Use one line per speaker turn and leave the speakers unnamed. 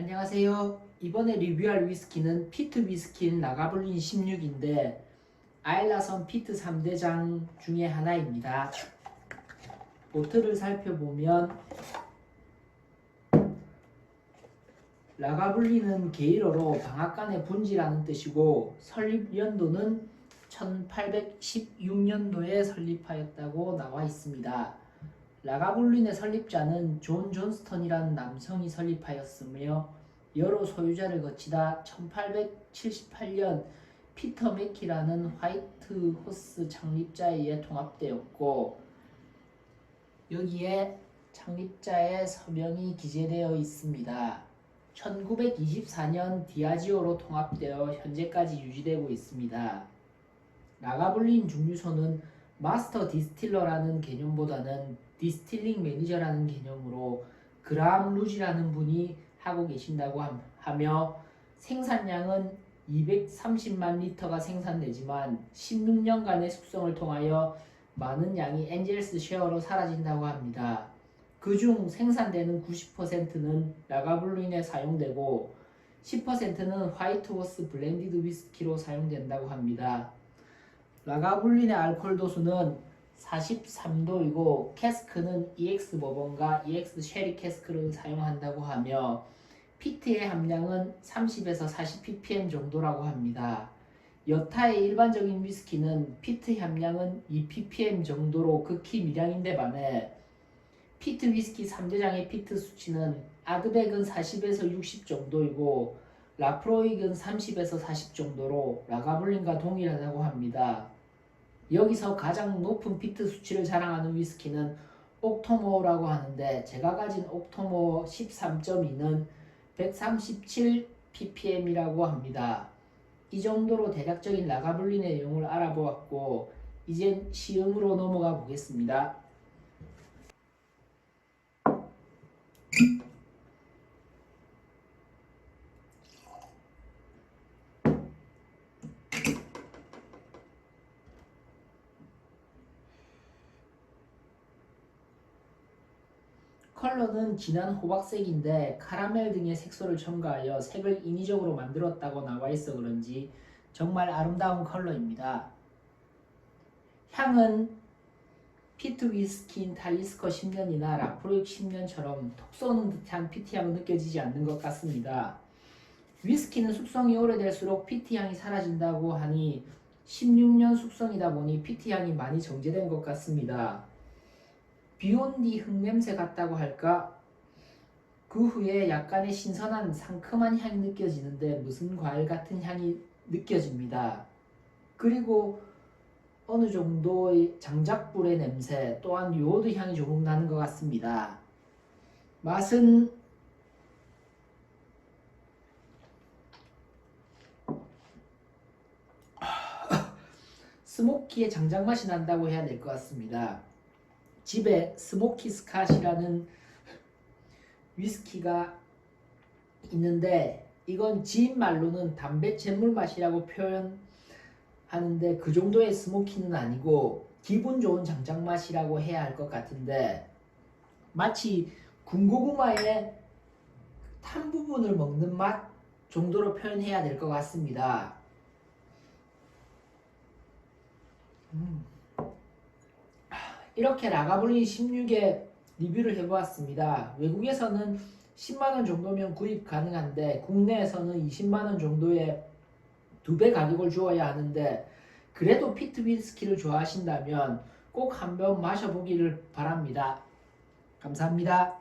안녕하세요. 이번에 리뷰할 위스키는 피트 위스키인 라가블린 16인데 아일라선 피트 3대장 중에 하나입니다. 보트를 살펴보면 라가블린은 게일어로 방앗간의 분지라는 뜻이고 설립 연도는 1816년도에 설립하였다고 나와 있습니다. 라가블린의 설립자는 존 존스턴이라는 남성이 설립하였으며 여러 소유자를 거치다 1878년 피터 맥키라는 화이트 호스 창립자에 의해 통합되었고 여기에 창립자의 서명이 기재되어 있습니다. 1924년 디아지오로 통합되어 현재까지 유지되고 있습니다. 라가블린 중류소는 마스터 디스틸러라는 개념보다는 디스틸링 매니저라는 개념으로 그라함 루지라는 분이 하고 계신다고 함- 하며 생산량은 230만 리터가 생산되지만 16년간의 숙성을 통하여 많은 양이 엔젤스 쉐어로 사라진다고 합니다. 그중 생산되는 90%는 라가블린에 사용되고 10%는 화이트호스 블렌디드 위스키로 사용된다고 합니다. 라가블린의 알코올 도수는 43도이고 캐스크는 EX 버번과 EX 쉐리 캐스크를 사용한다고 하며 피트의 함량은 30에서 40 ppm 정도라고 합니다. 여타의 일반적인 위스키는 피트 함량은 2 ppm 정도로 극히 미량인데 반해 피트 위스키 3대장의 피트 수치는 아드백은 40에서 60 정도이고 라프로익은 30에서 40 정도로 라가블린과 동일하다고 합니다. 여기서 가장 높은 피트 수치를 자랑하는 위스키는 옥토모라고 하는데 제가 가진 옥토모 13.2는 137 ppm이라고 합니다. 이 정도로 대략적인 라가블린의 내용을 알아보았고 이젠 시음으로 넘어가 보겠습니다. 컬러는 진한 호박색인데 카라멜 등의 색소를 첨가하여 색을 인위적으로 만들었다고 나와 있어 그런지 정말 아름다운 컬러입니다. 향은 피트 위스킨 탈리스커 10년이나 라프로익 10년처럼 톡 쏘는 듯한 피트 향은 느껴지지 않는 것 같습니다. 위스키는 숙성이 오래될수록 피트 향이 사라진다고 하니 16년 숙성이다 보니 피트 향이 많이 정제된 것 같습니다. 비온 뒤 흙냄새 같다고 할까? 그 후에 약간의 신선한 상큼한 향이 느껴지는데 무슨 과일 같은 향이 느껴집니다. 그리고 어느 정도의 장작불의 냄새 또한 요오드 향이 조금 나는 것 같습니다. 맛은 스모키의 장작 맛이 난다고 해야 될 것 같습니다. 집에 스모키 스캇이라는 위스키가 있는데 이건 지인 말로는 담배 잿물 맛이라고 표현하는데 그 정도의 스모키는 아니고 기분 좋은 장작 맛이라고 해야 할 것 같은데 마치 군고구마의 탄 부분을 먹는 맛 정도로 표현해야 될 것 같습니다. 음. 이렇게 라가블린 16에 리뷰를 해보았습니다. 외국에서는 10만원 정도면 구입 가능한데 국내에서는 20만원 정도의 두 배 가격을 주어야 하는데 그래도 피트 위스키를 좋아하신다면 꼭 한번 마셔보기를 바랍니다. 감사합니다.